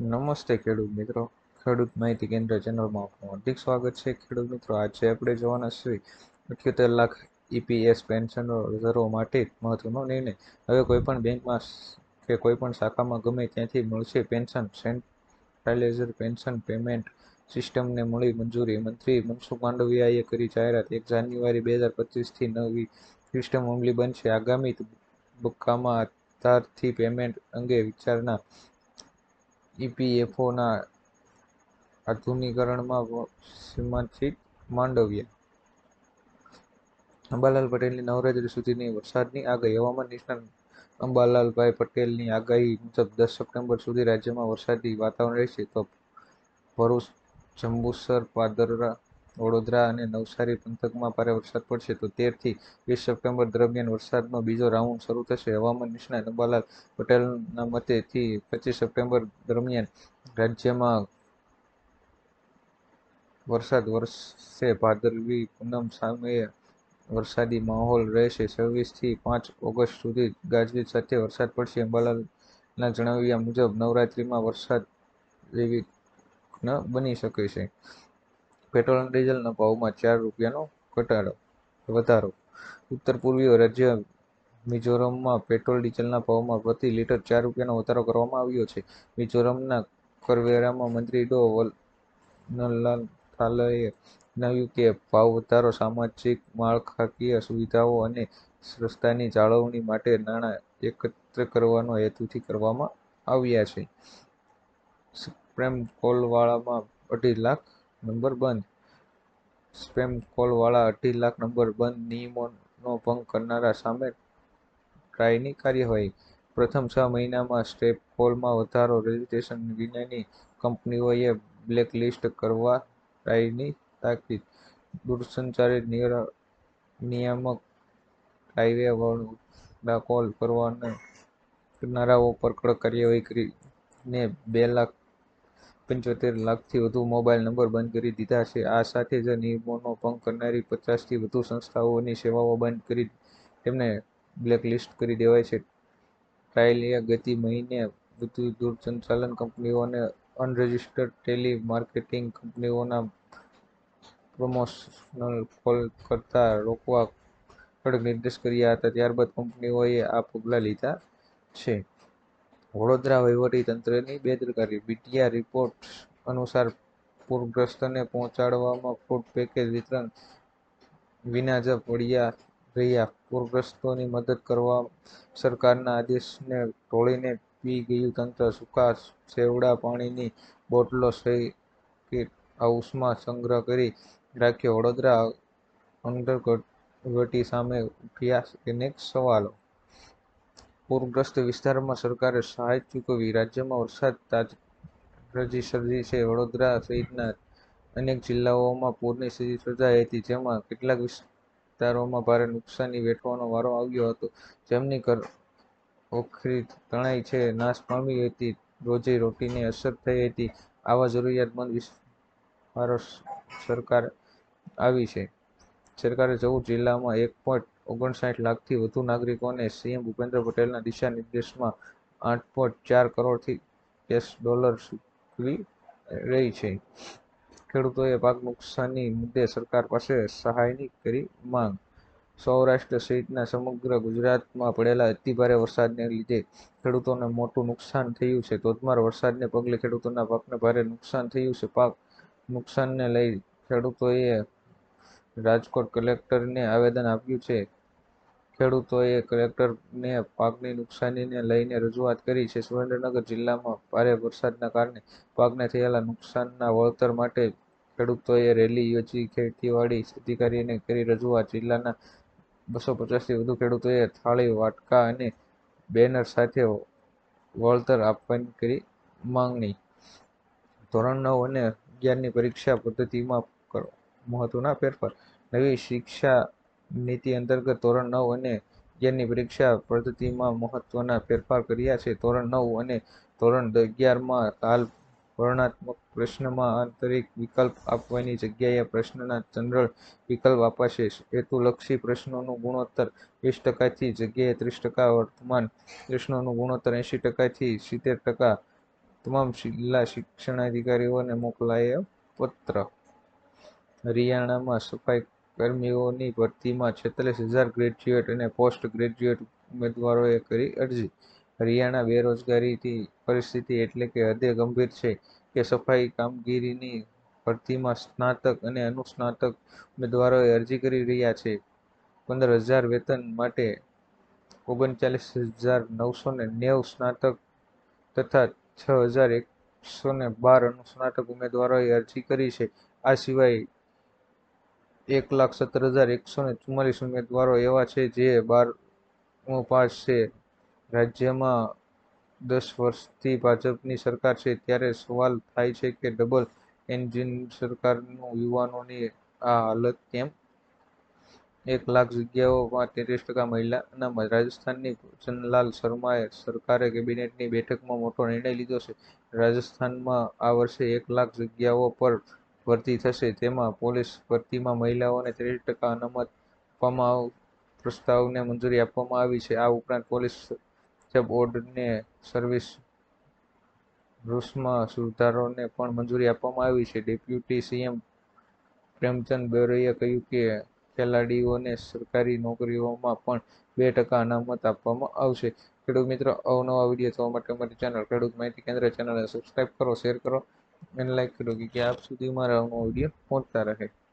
નમસ્તે ખેડૂત મિત્રો. ખેડૂત માહિતી કેન્દ્ર ચેનલમાં આપનું હાર્દિક સ્વાગત છે. ખેડૂત મિત્રો, આજે આપણે જોવાના છીએ અઠ્યોતેર લાખ ઈપીએસ પેન્શન રિઝર્વ માટે મહત્વનો નિર્ણય. હવે કોઈપણ બેંકમાં કે કોઈપણ શાખામાં ગમે ત્યાંથી મળશે પેન્શન સેન્ટ્રલાઇઝર પેન્શન પેમેન્ટ સિસ્ટમને મળી મંજૂરી. મંત્રી મનસુખ માંડવિયાએ કરી જાહેરાત. એક જાન્યુઆરી બે હજાર પચીસથી નવી સિસ્ટમ અમલી બનશે. આગામી તબક્કામાં આધારથી પેમેન્ટ અંગે વિચારણા ઈપીએફઓના આધુનિકરણમાં સીમાંચિત માંડવિયા. અંબાલાલ પટેલની નવરાત્રી સુધીની વરસાદની આગાહી. હવામાન નિષ્ણાત અંબાલાલભાઈ પટેલની આગાહી મુજબ દસ સપ્ટેમ્બર સુધી રાજ્યમાં વરસાદી વાતાવરણ રહેશે. તો ભરૂચ, જંબુસર, પાદરા વડોદરા અને નવસારી પંથકમાં ભારે વરસાદ પડશે તો તેરથી વીસ સપ્ટેમ્બર દરમિયાન વરસાદનો બીજો રાઉન્ડ શરૂ થશે. હવામાન નિષ્ણાત અંબાલાલ પટેલના મતેથી પચીસ સપ્ટેમ્બર દરમિયાન રાજ્યમાં વરસાદ વરસશે. ભાદરવી પૂનમ સામે વરસાદી માહોલ રહેશે. છવ્વીસથી પાંચ ઓગસ્ટ સુધી ગાજવીજ સાથે વરસાદ પડશે. અંબાલાલના જણાવ્યા મુજબ નવરાત્રીમાં વરસાદ વિઘ્ન બની શકે છે. પેટ્રોલ અને ડીઝલના ભાવમાં ચાર રૂપિયાનો ઘટાડો, વધારો. ઉત્તર પૂર્વીય રાજ્ય મિઝોરમમાં પેટ્રોલ ડીઝલના ભાવમાં પ્રતિ લીટર ચાર રૂપિયાનો વધારો કરવામાં આવ્યો છે. મિઝોરમના કરવેરામાં મંત્રી ડો થાલએ જણાવ્યું કે ભાવ વધારો, સામાજિક માળખાકીય સુવિધાઓ અને રસ્તાની જાળવણી માટે નાણાં એકત્ર કરવાનો હેતુથી કરવામાં આવ્યા છે. પ્રેમ કોલવાળામાં અઢી લાખ નંબર બંધ. સ્પેમ કોલવાળા અઢી લાખ નંબર બંધ નિયમોનો ભંગ કરનારા સામે ટ્રાયની કાર્યવાહી. પ્રથમ છ મહિનામાં સ્ટેપ કોલમાં વધારો રજીસ્ટ્રેશન વિનાની કંપનીઓએ બ્લેકલિસ્ટ કરવા ટ્રાયની તાકીદ. દૂરસંચાર નિયામક ટ્રાયે વળગા કોલ કરનારાઓ પર કડક કાર્યવાહી કરીને બે લાખ પંચોતેર લાખથી વધુ મોબાઈલ નંબર બંધ કરી દીધા છે. આ સાથે જ નિયમોનો ભંગ કરનારી પચાસથી વધુ સંસ્થાઓની સેવાઓ બંધ કરી તેમને બ્લેકલિસ્ટ કરી દેવાય છે. ટ્રાયલિયા ગતિ મહિને વધુ દૂરસંચાલન કંપનીઓ અને અનરજિસ્ટર્ડ ટેલી માર્કેટિંગ કંપનીઓના પ્રમોશનલ કોલ કરતા રોકવા કડક નિર્દેશ કર્યા હતા. ત્યારબાદ કંપનીઓએ આ પગલાં લીધા છે. વડોદરા વહીવટીતંત્રની બેદરકારી મીડિયા રિપોર્ટ અનુસાર પૂરગ્રસ્તને પહોંચાડવામાં ફૂડ પેકેજ વિતરણ વિના જ પડ્યા રહ્યા. પૂરગ્રસ્તોની મદદ કરવા સરકારના આદેશને ટોળીને પી ગયું તંત્ર. સૂકા સેવડા પાણીની બોટલો સર્કિટ હાઉસમાં સંગ્રહ કરી રાખ્યો. વડોદરા અંડરવટી સામે ઉઠ્યા અનેક સવાલો પૂરગ્રસ્ત વિસ્તારોમાં સરકારે સહાય ચૂકવી રાજ્યમાં વરસાદ તાજી સર્જી છે. વડોદરા સહિતના અનેક જિલ્લાઓમાં પૂરની સ્થિતિ સર્જાઈ હતી, જેમાં કેટલાક વિસ્તારોમાં ભારે નુકસાની વેઠવાનો વારો આવ્યો હતો. જેમની ઓખરી તણાઈ છે, નાશ પામી હતી, રોજી રોટીની અસર થઈ હતી. આવા જરૂરિયાતમંદ વિસ્તારો સરકાર આવી છે. સરકારે ચૌદ જિલ્લામાં એક પોઈન્ટ ઓગણસાઠ લાખથી વધુ નાગરિકોને સીએમ ભૂપેન્દ્ર પટેલના દિશા નિર્દેશમાં આઠ પોઈન્ટ ચાર કરોડથી કેશ ડોલર ચૂકવી રહી છે. ખેડૂતોએ પાક નુકસાની મુદ્દે સરકાર પાસે સહાયની કરી માંગ. સૌરાષ્ટ્ર સહિતના સમગ્ર ગુજરાતમાં પડેલા અતિભારે વરસાદને લીધે ખેડૂતોને મોટું નુકસાન થયું છે. ધોધમાર વરસાદને પગલે ખેડૂતોના પાકને ભારે નુકસાન થયું છે. પાક નુકસાનને લઈ ખેડૂતોએ રાજકોટ કલેક્ટરને આવેદન આપ્યું છે. ખેડૂતોએ કલેક્ટરને પાકની નુકસાનીને લઈને રજૂઆત કરી છે. સુરેન્દ્રનગર જિલ્લામાં ભારે વરસાદના કારણે પાકને થયેલા નુકસાનના વળતર માટે ખેડૂતોએ રેલી યોજી, ખેતીવાડી અધિકારીને કરી રજૂઆત. જિલ્લાના બસો પચાસથી વધુ ખેડૂતોએ થાળી, વાટકા અને બેનર સાથે વળતર આપવાની કરી માંગણી. ધોરણ નવ અને અગિયારની પરીક્ષા પદ્ધતિમાં મહત્વના ફેરફાર. નવી શિક્ષા નીતિ અંતર્ગત ધોરણ નવ અને અગિયારની પરીક્ષા પદ્ધતિમાં મહત્વના ફેરફાર કર્યા છે. ધોરણ નવ અને ધોરણ અગિયારમાં હાલ વર્ણનાત્મક પ્રશ્નમાં આંતરિક વિકલ્પ આપવાની જગ્યાએ પ્રશ્નના જનરલ વિકલ્પ અપાશે. હેતુલક્ષી પ્રશ્નોનું ગુણોત્તર વીસ ટકાથી જગ્યાએ ત્રીસ ટકા, વર્તમાન પ્રશ્નોનું ગુણોત્તર એંસી ટકાથી સિત્તેર ટકા. તમામ જિલ્લા શિક્ષણાધિકારીઓને મોકલાયો પત્ર. હરિયાણામાં સફાઈ કર્મીઓની ભરતીમાં છેતાલીસ હજાર ગ્રેજ્યુએટ અને પોસ્ટ ગ્રેજ્યુએટ ઉમેદવારોએ કરી અરજી. હરિયાણા બેરોજગારીની પરિસ્થિતિ એટલે કે હદે ગંભીર છે કે સફાઈ કામગીરીની ભરતીમાં સ્નાતક અને અનુસ્નાતક ઉમેદવારોએ અરજી કરી રહ્યા છે. પંદર હજાર વેતન માટે ઓગણચાલીસ હજાર નવસો ને નેવું સ્નાતક તથા છ હજાર એકસો ને બાર અનુસ્નાતક ઉમેદવારોએ અરજી કરી છે. આ સિવાય એક લાખ સત્તર હજાર એકસો ને ચુમ્માલીસ ઉમેદવારો એવા છે જે બારમું પાસ છે. રાજ્યમાં દસ વર્ષથી ભાજપની સરકાર છે. ત્યારે સવાલ થાય છે કે ડબલ એન્જિન સરકારનું યુવાનોની આ હાલત કેમ? એક લાખ જગ્યાઓમાં તેત્રીસ ટકા મહિલા અનામત રાજસ્થાનની ચંદલાલ શર્માએ સરકારે કેબિનેટની બેઠકમાં મોટો નિર્ણય લીધો છે. રાજસ્થાનમાં આ વર્ષે એક લાખ જગ્યાઓ પર ભરતી થશે, તેમાં પોલીસ ભરતીમાં મહિલાઓને ત્રીસ ટકા અનામત આપવામાં પ્રસ્તાવને મંજૂરી આપવામાં આવી છે. આ ઉપરાંત પોલીસ બોર્ડને સર્વિસ રૂલ્સમાં સુધારોને પણ મંજૂરી આપવામાં આવી છે. ડેપ્યુટી સીએમ પ્રેમચંદ ગૌરએ કહ્યું કે ખેલાડીઓને સરકારી નોકરીઓમાં પણ બે ટકા અનામત આપવામાં આવશે. ખેડૂત મિત્રો, અવનવા વીડિયો જોવા માટે અમારી ચેનલ ખેડૂત માહિતી કેન્દ્ર ચેનલને સબસ્ક્રાઇબ કરો, શેર કરો. અને લાઈક કરો કે આપ સુધી મારા વીડિયો પહોંચતા રહે.